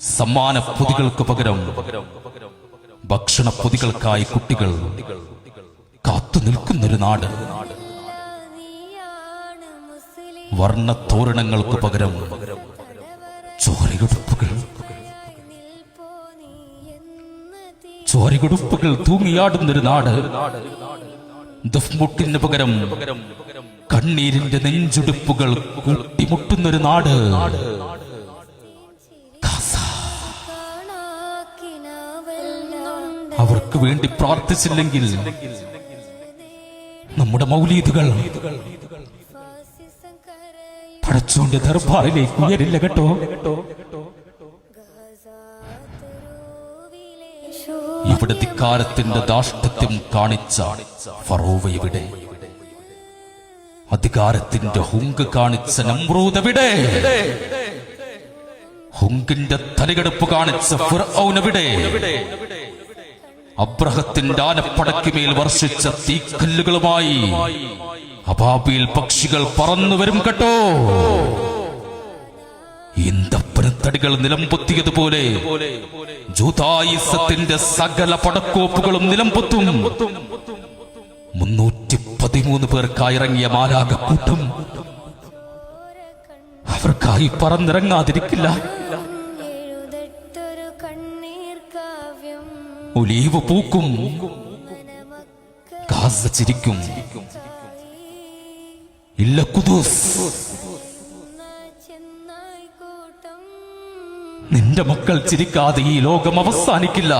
സമ്മാന പൊതികൾക്ക് പകരം ഭക്ഷണ പൊതികൾക്കായി കുട്ടികൾ കാത്തു നിൽക്കുന്നൊരു നാട്. വർണ തോരണങ്ങൾക്ക് വർണത്തോരണങ്ങൾക്ക് പകരം ചോരയുടുപ്പുകൾ. ചോരകുടുപ്പുകൾ തൂങ്ങിയാടുന്നൊരു നാട്. ദുഫ്മുട്ടിന് പകരം കണ്ണീരിന്റെ നെഞ്ചുടുപ്പുകൾ കൂട്ടിമുട്ടുന്നൊരു നാട്. അവർക്ക് വേണ്ടി പ്രാർത്ഥിച്ചില്ലെങ്കിൽ നമ്മുടെ മൗലീദുകൾ പടച്ചോന്റെ ദർബാറിലേക്ക് ഉയരില്ല കേട്ടോ. ഇവിടെ ധിക്കാരത്തിന്റെ ദാഷ്ടത്യം കാണിച്ച ഫറോവ ഇവിടെ അധികാരത്തിന്റെ ഹുങ്ക് കാണിച്ച നമ്രൂതവിടെ ഹുങ്കിന്റെ തലകെടുപ്പ് കാണിച്ച ഫിർഔനവിടെ അബ്രഹത്തിന്റെ ആനപ്പടക്കുമേൽ വർഷിച്ച തീക്കല്ലുകളുമായി അബാബിയിൽ പക്ഷികൾ പറന്നു വരും കേട്ടോ. ഈന്തപ്പനത്തടികൾ നിലംപൊത്തിയതുപോലെ ജൂതായുസത്തിന്റെ സകല പടക്കോപ്പുകളും നിലംപൊത്തും മുന്നൂറ്റി പതിമൂന്ന് പേർക്കായിറങ്ങിയ മാലാകക്കൂട്ടം അവർക്കായി പറന്നിറങ്ങാതിരിക്കില്ല. ഒലീവ് പൂക്കും ഗാസ ചിരിക്കും. ഇല്ല കുദൂസ്. നിന്റെ മക്കൾ ചിരിക്കാതെ ഈ ലോകം അവസാനിക്കില്ല.